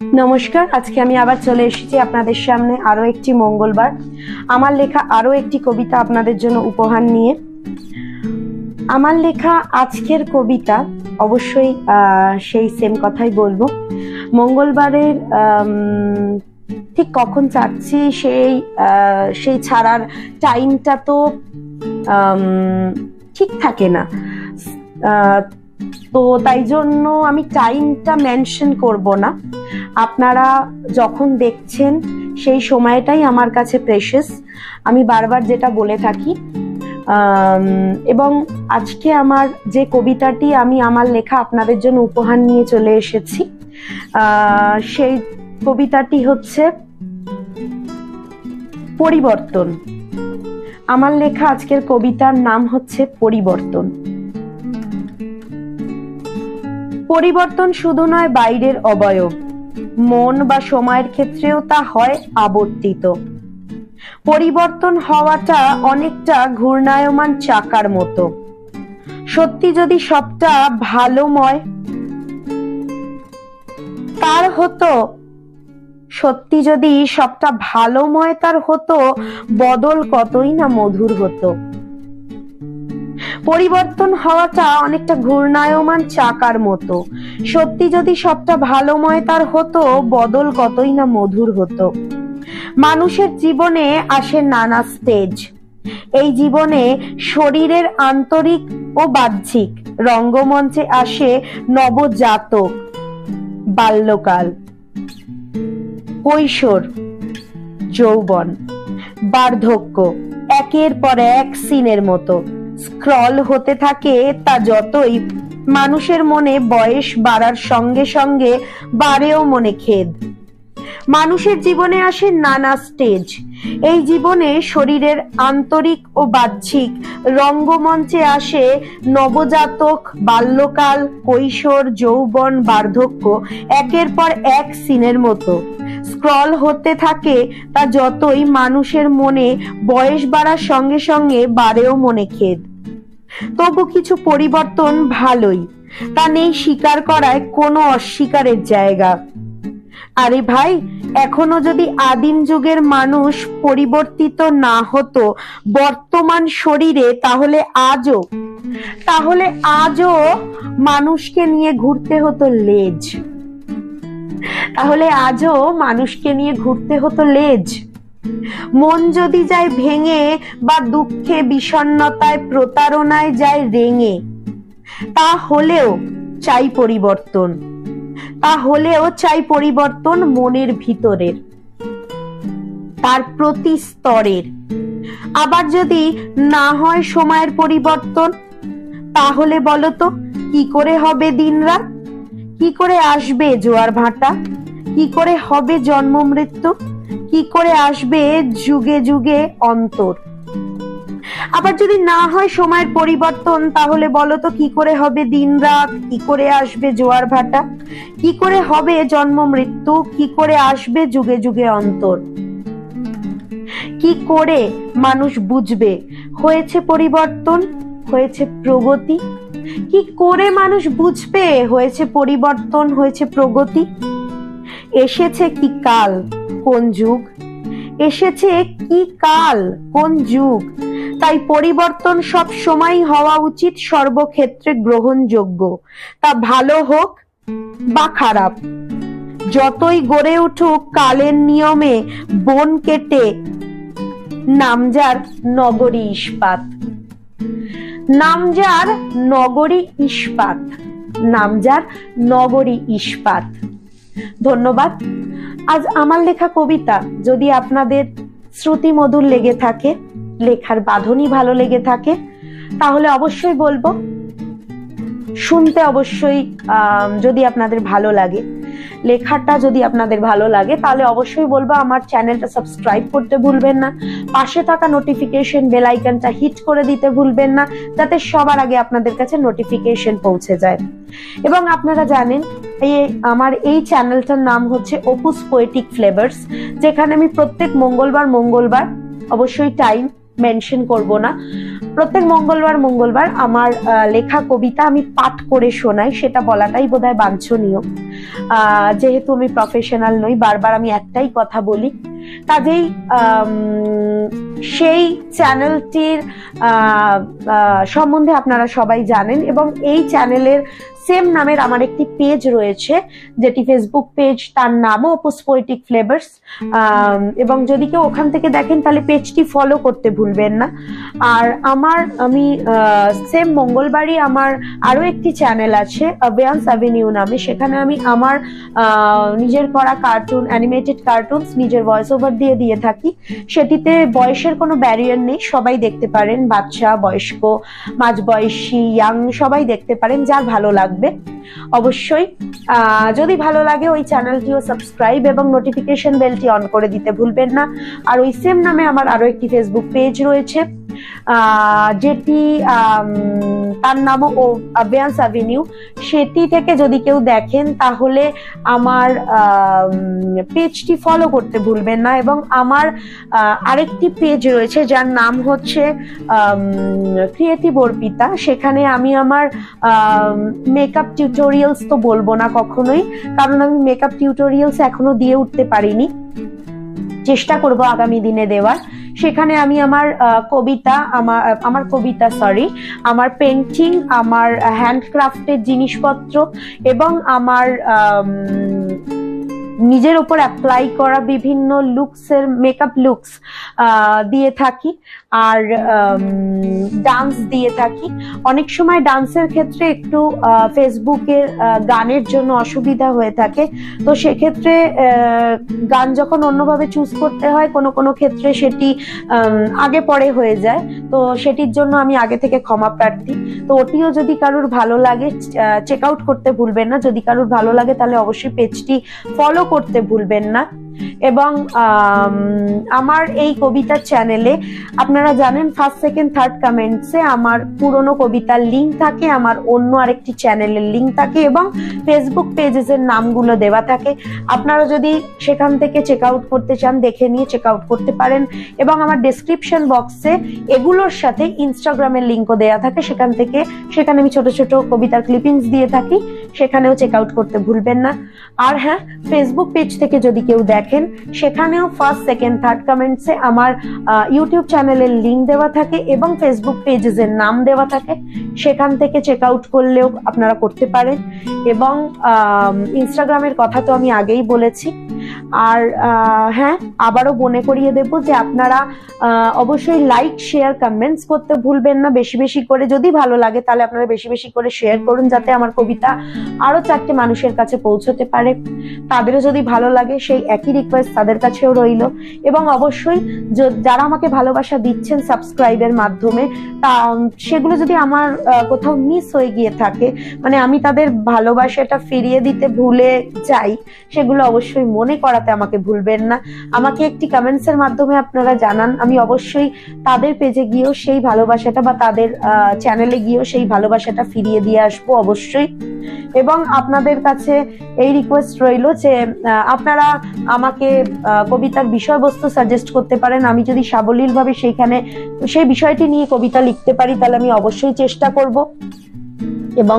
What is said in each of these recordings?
নমস্কার, আজকে আমি আবার চলে এসেছি আপনাদের সামনে আরও একটি মঙ্গলবার। আমার লেখা আরও একটি কবিতা আপনাদের জন্য উপহার নিয়ে। আমার লেখা আজকের কবিতা, অবশ্যই সেই সেম কথাই বলব। মঙ্গলবারের ঠিক কখন চাচ্ছি সেই সেই ছাড়ার টাইমটা তো ঠিক থাকে না। তো তাই জন্য আমি টাইমটা মেনশন করব না। আপনারা যখন দেখছেন সেই সময়টাই আমার কাছে প্রেশাস আমি বারবার যেটা বলে থাকি। এবং আজকে আমার যে কবিতাটি আমি আমার লেখা আপনাদের জন্য উপহার নিয়ে চলে এসেছি সেই কবিতাটি হচ্ছে পরিবর্তন। আমার লেখা আজকের কবিতার নাম হচ্ছে পরিবর্তন। পরিবর্তন শুধু নয়, বাইরের অবয়ব। মন বা সময়ের ক্ষেত্রেও তা হয় আবর্তিত। পরিবর্তন হওয়াটা অনেকটা ঘূর্ণায়মান চাকার মতো। সত্যি যদি সবটা ভালোময়, তার হতো, সত্যি যদি সবটা ভালোময়, তার হতো, বদল কতই না মধুর হতো। পরিবর্তন হওয়াটা অনেকটা ঘূর্ণায়মান চাকার মতো। সত্যি যদি সবটা ভালোময় তার হতো, বদল কতই না মধুর হতো। মানুষের জীবনে আসে নানা স্টেজ। এই জীবনে শরীরের আন্তরিক ও বাহ্যিক রঙ্গমঞ্চে আসে নবজাতক, বাল্যকাল, কৈশোর, যৌবন, বার্ধক্য, একের পর এক সিনের মতো। স্ক্রল হতে থাকে তা যতই। মানুষের মনে বয়স বাড়ার সঙ্গে সঙ্গে বাড়েও মনে খেদ। মানুষের জীবনে আসে নানা স্টেজ এই জীবনে শরীরের আন্তরিক ও বাহ্যিক রঙ্গমঞ্চে আসে নবজাতক, বাল্যকাল, কৈশোর, যৌবন, বার্ধক্য, একের পর এক সিনের মতো। স্ক্রল হতে থাকে তা যতই মানুষের মনে বয়স বাড়ার সঙ্গে সঙ্গে বাড়েও মনে খেদ। তবু কিছু পরিবর্তন ভালোই। তা নেই স্বীকার করায় কোনো অস্বীকারের জায়গা। আরে ভাই, এখনও যদি আদিম যুগের মানুষ পরিবর্তিত না হতো বর্তমান শরীরে, তাহলে আজও তাহলে আজও মানুষকে নিয়ে ঘুরতে হতো লেজ। তাহলে আজও মানুষকে নিয়ে ঘুরতে হতো লেজ। মন যদি যায় ভেঙে বা দুঃখে বিষণ্ণতায় প্রতারণায় যায় রেঙে, তা হলেও চাই পরিবর্তন। তা হলেও চাই পরিবর্তন মনের ভিতরের, তার প্রতি স্তরের। আবার যদি না হয় সময়ের পরিবর্তন, তাহলে বলতো, কি করে হবে দিনরাত? কি করে আসবে জোয়ার ভাটা? কি করে হবে জন্ম মৃত্যু? কি করে আসবে যুগে যুগে অন্তর? আবার যদি না হয় সময়ের পরিবর্তন, তাহলে বলো তো কি করে হবে দিন রাত কি করে আসবে জোয়ার ভাটা? কি করে হবে জন্ম মৃত্যু? কি করে আসবে যুগে যুগে অন্তর? কি করে মানুষ বুঝবে? হয়েছে পরিবর্তন? হয়েছে প্রগতি? কি করে মানুষ বুঝবে? হয়েছে পরিবর্তন? হয়েছে প্রগতি? এসেছে কি কাল? কোন যুগ? এসেছে কি কাল কোন যুগ? তাই পরিবর্তন সব সময় হওয়া উচিত সর্বক্ষেত্রে গ্রহণযোগ্য। তা ভালো হোক বা খারাপ। যতই গড়ে উঠুক কালের নিয়মে বন কেটে নামজার নগরী ইস্পাত। নামজার নগরী ইস্পাত। নামজার নগরী ইস্পাত। ধন্যবাদ। আজ আমার লেখা কবিতা যদি আপনাদের শ্রুতি মধুর লেগে থাকে, লেখার বাঁধনই ভালো লেগে থাকে, তাহলে অবশ্যই বলব। শুনতে অবশ্যই যদি আপনাদের ভালো লাগে। লেখাটা যদি আপনাদের ভালো লাগে, তাহলে অবশ্যই বলব আমার চ্যানেলটা সাবস্ক্রাইব করতে ভুলবেন না। পাশে থাকা নোটিফিকেশন বেল আইকনটা হিট করে দিতে ভুলবেন না, যাতে সবার আগে আপনাদের কাছে নোটিফিকেশন পৌঁছে যায়। এবং আপনারা জানেন এই আমার এই চ্যানেলটার নাম হচ্ছে ওপুস পোয়েটিক ফ্লেভার্স যেখানে আমি প্রত্যেক মঙ্গলবার মঙ্গলবার অবশ্যই টাইম মেনশন করব না। প্রত্যেক মঙ্গলবার মঙ্গলবার আমার লেখা কবিতা আমি পাঠ করে শোনাই, সেটা বলাটাই বোধ হয় বাঞ্ছনীয় যেহেতু আমি প্রফেশনাল নই, বারবার আমি একটাই কথা বলি। কাজেই সেই চ্যানেলটির সম্বন্ধে আপনারা সবাই জানেন এবং এই চ্যানেলের সেম নামের আমার একটি পেজ রয়েছে, যেটি ফেসবুক পেজ তার নামও অপুস পোয়েটিক ফ্লেভার্স এবং যদি কেউ ওখান থেকে দেখেন তাহলে পেজটি ফলো করতে ভুলবেন না। আর আমার, আমি সেম মঙ্গলবারই আমার আরও একটি চ্যানেল আছে অ্যাভিয়ান্স অ্যাভিনিউ নামে। সেখানে আমি আমার নিজের করা কার্টুন অ্যানিমেটেড কার্টুনস নিজের ভয়েস ওভার দিয়ে দিয়ে থাকি। সেটিতে বয়সের কোনো ব্যারিয়ার নেই। সবাই দেখতে পারেন, বাচ্চা, বয়স্ক মাঝ মাঝবয়সী ইয়াং সবাই দেখতে পারেন, যার ভালো লাগবে। অবশ্যই যদি ভালো লাগে ওই চ্যানেলটিও সাবস্ক্রাইব এবং নোটিফিকেশন বেলটি অন করে দিতে ভুলবেন না। আর ওই সেম নামে আমার আরও একটি ফেসবুক পেজ রয়েছে। যেটি তার নামও ও অ্যাভিয়ান্স অ্যাভিনিউ। সেটি থেকে যদি কেউ দেখেন, তাহলে আমার পেজটি ফলো করতে ভুলবেন না এবং আমার আরেকটি পেজ রয়েছে, যার নাম হচ্ছে ক্রিয়েটিভ অর্পিতা। সেখানে আমি আমার মেকআপ টিউটোরিয়ালস তো বলব না কখনোই, কারণ আমি মেকআপ টিউটোরিয়ালস এখনও দিয়ে উঠতে পারিনি। চেষ্টা করব আগামী দিনে দেওয়ার। সেখানে আমি আমার কবিতা আমার আমার কবিতা সরি আমার পেন্টিং আমার হ্যান্ডক্রাফটের জিনিসপত্র এবং আমার আম, নিজের উপর অ্যাপ্লাই করা বিভিন্ন লুকসের মেকআপ লুকস দিয়ে থাকি। আর ডান্স দিয়ে থাকি। অনেক সময় ডান্সের ক্ষেত্রে একটু ফেসবুকের গানের জন্য অসুবিধা হয়ে থাকে। তো সেক্ষেত্রে গান যখন অন্যভাবে চুজ করতে হয়, কোনো কোনো ক্ষেত্রে সেটি আগে পরে হয়ে যায়। তো সেটির জন্য আমি আগে থেকে ক্ষমা প্রার্থী। তো ওটিও যদি কারোর ভালো লাগে চেক আউট করতে ভুলবেন না। যদি কারোর ভালো লাগে, তাহলে অবশ্যই পেজটি ফলো করতে ভুলবেন না। এবং আম, আমার এই কবিতার চ্যানেলে আপনারা জানেন ফার্স্ট সেকেন্ড থার্ড কমেন্টসে আমার পুরনো কবিতার লিঙ্ক থাকে আমার অন্য আরেকটি চ্যানেলের লিঙ্ক থাকে এবং ফেসবুক পেজেস পেজেসের নামগুলো দেওয়া থাকে। আপনারা যদি সেখান থেকে চেক আউট করতে চান দেখে নিয়ে চেক আউট করতে পারেন। এবং আমার ডেসক্রিপশন বক্সে এগুলোর সাথে ইনস্টাগ্রামের লিঙ্কও দেওয়া থাকে। সেখান থেকে সেখানে আমি ছোট ছোট কবিতার ক্লিপিংস দিয়ে থাকি। সেখানেও চেক আউট করতে ভুলবেন না। আর হ্যাঁ ফেসবুক পেজ থেকে যদি কেউ দেখেন, সেখানেও ফার্স্ট সেকেন্ড থার্ড কমেন্টসে আমার ইউটিউব চ্যানেলের লিঙ্ক দেওয়া থাকে এবং ফেসবুক পেজেসের নাম দেওয়া থাকে। সেখান থেকে চেক আউট করলেও আপনারা করতে পারেন। এবং ইনস্টাগ্রামের কথা তো আমি আগেই বলেছি। আর হ্যাঁ আবারও মনে করিয়ে দেব যে আপনারা অবশ্যই লাইক শেয়ার কমেন্টস করতে ভুলবেন না। বেশি বেশি করে যদি ভালো লাগে তাহলে আপনারা বেশি বেশি করে শেয়ার করুন যাতে আমার কবিতা আরও চারটে মানুষের কাছে পৌঁছতে পারে। তাদেরও যদি ভালো লাগে সেই একই রিকোয়েস্ট তাদের কাছেও রইল। এবং অবশ্যই যারা আমাকে ভালোবাসা দিচ্ছেন সাবস্ক্রাইবের মাধ্যমে, তা, সেগুলো যদি আমার কোথাও মিস হয়ে গিয়ে থাকে মানে আমি তাদের ভালোবাসাটা ফিরিয়ে দিতে ভুলে যাই, সেগুলো অবশ্যই মনে করাতে আমাকে ভুলবেন না। আমাকে একটি কমেন্টস এর মাধ্যমে আপনারা জানান। আমি অবশ্যই তাদের পেজে গিয়েও সেই ভালোবাসাটা বা তাদের চ্যানেলে গিয়েও সেই ভালোবাসাটা ফিরিয়ে দিয়ে আসব অবশ্যই। এবং আপনাদের কাছে এই রিকোয়েস্ট রইল যে আপনারা আমাকে কবিতার বিষয়বস্তু সাজেস্ট করতে পারেন। আমি যদি সাবলীলভাবে সেইখানে সেই বিষয়টি নিয়ে কবিতা লিখতে পারি, তাহলে আমি অবশ্যই চেষ্টা করব। এবং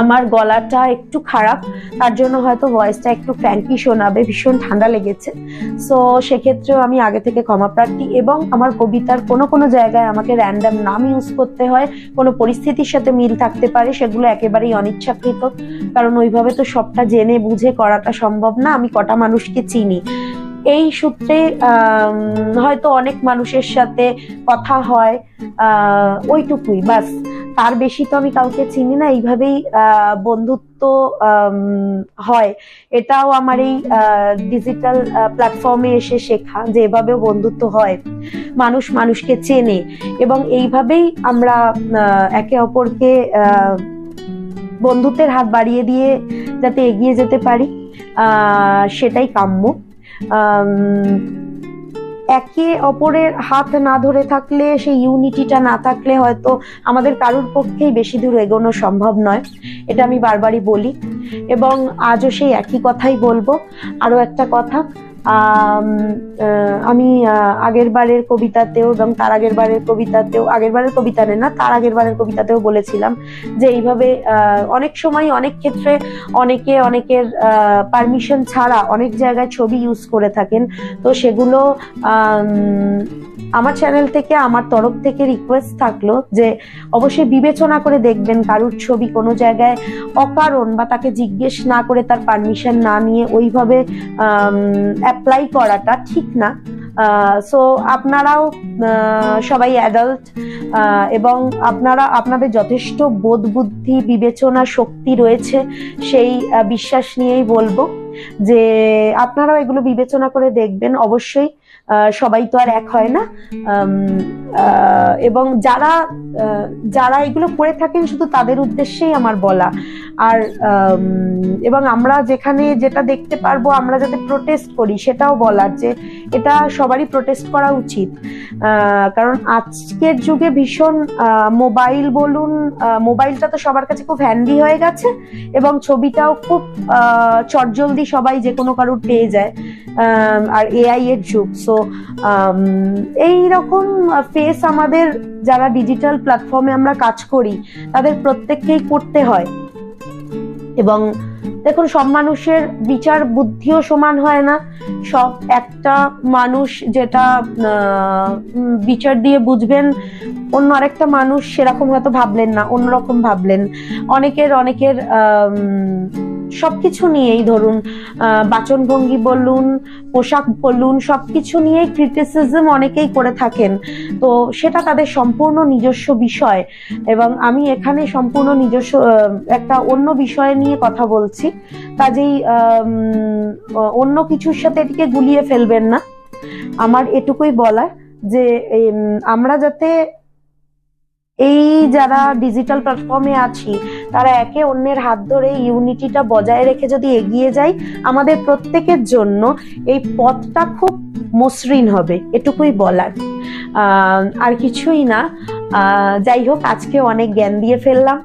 আমার গলাটা একটু খারাপ, তার জন্য হয়তো ভয়েসটা একটু ক্র্যাঙ্কি শোনাবে, ভীষণ ঠান্ডা লেগেছে। সো সেক্ষেত্রেও আমি আগে থেকে ক্ষমা প্রার্থী এবং আমার কবিতার কোনো কোনো জায়গায় আমাকে র্যান্ডাম নাম ইউজ করতে হয়, কোনো পরিস্থিতির সাথে মিল থাকতে পারে, সেগুলো একেবারেই অনিচ্ছাকৃত। কারণ ওইভাবে তো সবটা জেনে বুঝে করাটা সম্ভব না, আমি কটা মানুষকে চিনি। এই সূত্রে হয়তো অনেক মানুষের সাথে কথা হয় ওইটুকুই, বাস। তার বেশি তো আমি কাউকে চিনি না, এইভাবেই বন্ধুত্ব হয়। এটাও আমার এই ডিজিটাল প্ল্যাটফর্মে এসে শেখা যে এভাবেও বন্ধুত্ব হয়। মানুষ মানুষকে চেনে এবং এইভাবেই আমরা একে অপরকে বন্ধুত্বের হাত বাড়িয়ে দিয়ে যাতে এগিয়ে যেতে পারি সেটাই কাম্য। একে অপরের হাত না ধরে থাকলে, সেই ইউনিটিটা না থাকলে হয়তো আমাদের কারোর পক্ষেই বেশি দূর এগোনো সম্ভব নয়। এটা আমি বারবারই বলি। এবং আজও সেই একই কথাই বলব। আরও একটা কথা আম, আগের বারের কবিতাতেও এবং তার আগের বারের কবিতাতেও আগের বারের কবিতা না তার আগের বারের কবিতাতেও বলেছিলাম যে এইভাবে অনেক সময় অনেক ক্ষেত্রে অনেকে অনেকের পারমিশন ছাড়া অনেক জায়গায় ছবি ইউজ করে থাকেন। তো সেগুলো আমার চ্যানেল থেকে আমার তরফ থেকে রিকোয়েস্ট থাকল যে অবশ্যই বিবেচনা করে দেখবেন কারুর ছবি কোনো জায়গায় অকারণ বা তাকে জিজ্ঞেস না করে তার পারমিশন না নিয়ে ওইভাবে অ্যাপ্লাই করাটা ঠিক না। সো আপনারাও সবাই অ্যাডাল্ট এবং আপনারা, আপনাদের যথেষ্ট বোধ বুদ্ধি বিবেচনা, শক্তি রয়েছে, সেই বিশ্বাস নিয়েই বলব। যে আপনারাও এগুলো বিবেচনা করে দেখবেন অবশ্যই সবাই তো আর এক হয় না। এবং যারা যারা এগুলো করে থাকেন শুধু তাদের উদ্দেশ্যেই আমার বলা। আর এবং আমরা যেখানে যেটা দেখতে পারব আমরা যাতে প্রোটেস্ট করি সেটাও বলার যে এটা সবারই প্রোটেস্ট করা উচিত। কারণ আজকের যুগে ভীষণ মোবাইল বলুন মোবাইলটা তো সবার কাছে খুব হ্যান্ডি হয়ে গেছে এবং ছবিটাও খুব আহ, সবাই যে কোনো কারুর পেয়ে যায় আর এআই এর যুগ। সো এই রকম ফেস আমাদের যারা ডিজিটাল প্ল্যাটফর্মে আমরা কাজ করি, তাদের প্রত্যেককেই করতে হয়। এবং দেখুন, সব মানুষের বিচার বুদ্ধিও সমান হয় না। সব একটা মানুষ যেটা বিচার দিয়ে বুঝবেন, অন্য আরেকটা মানুষ সেরকম হয়তো ভাবলেন না, অন্যরকম ভাবলেন। অনেকের অনেকের সবকিছু নিয়েই ধরুন বাচনভঙ্গি বলুন, পোশাক বলুন, সবকিছু নিয়েই ক্রিটিসিজম অনেকেই করে থাকেন। তো সেটা তাদের সম্পূর্ণ নিজস্ব বিষয় এবং আমি এখানে সম্পূর্ণ নিজস্ব একটা অন্য বিষয় নিয়ে কথা বলছি। কাজেই অন্য কিছুর সাথে এটিকে গুলিয়ে ফেলবেন না। আমার এটুকুই বলার যে আমরা যাতে এই যারা ডিজিটাল প্ল্যাটফর্মে আছি তারা একে অন্যের হাত ধরে ইউনিটিটা বজায় রেখে যদি এগিয়ে যাই আমাদের প্রত্যেকের জন্য এই পথটা খুব মসৃণ হবে, এটুকুই বলার। আর কিছুই না। যাই হোক, আজকে অনেক জ্ঞান দিয়ে ফেললাম।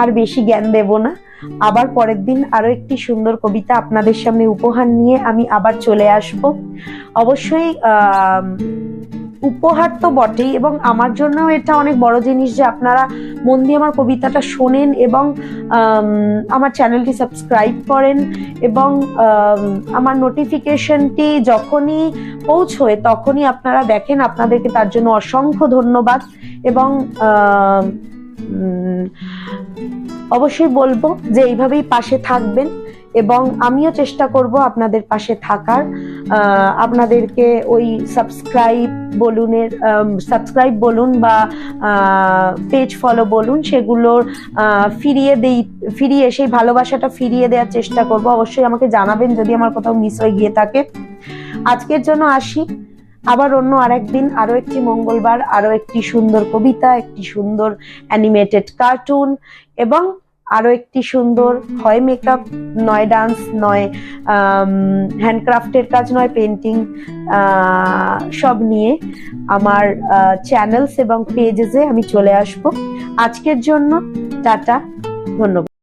আর বেশি জ্ঞান দেব না। আবার পরের দিন আরও একটি সুন্দর কবিতা আপনাদের সামনে উপহার নিয়ে আমি আবার চলে আসব। অবশ্যই উপহার তো বটেই এবং আমার জন্য এটা অনেক বড় জিনিস যে আপনারা মন দিয়ে আমার কবিতাটা শোনেন এবং আমার চ্যানেলটি সাবস্ক্রাইব করেন এবং আমার নোটিফিকেশনটি যখনই পৌঁছয় তখনই আপনারা দেখেন আপনাদেরকে তার জন্য অসংখ্য ধন্যবাদ এবং অবশ্যই বলব যে এইভাবেই পাশে থাকবেন। এবং আমিও চেষ্টা করব আপনাদের পাশে থাকার। আপনাদেরকে ওই সাবস্ক্রাইব বলুনের সাবস্ক্রাইব বলুন বা পেজ ফলো বলুন, সেগুলোর ফিরিয়ে দেই, ফিরিয়ে, সেই ভালোবাসাটা ফিরিয়ে দেওয়ার চেষ্টা করব। অবশ্যই আমাকে জানাবেন যদি আমার কোথাও মিস হয়ে গিয়ে থাকে। আজকের জন্য আসি। আবার অন্য আরেকদিন আরও একটি মঙ্গলবার, আরও একটি সুন্দর কবিতা, একটি সুন্দর অ্যানিমেটেড কার্টুন এবং আরও একটি সুন্দর হয় মেকআপ নয় ডান্স নয় হ্যান্ডক্রাফটের কাজ, নয় পেন্টিং সব নিয়ে আমার চ্যানেলস এবং পেজেসে আমি চলে আসব। আজকের জন্য টাটা, ধন্যবাদ।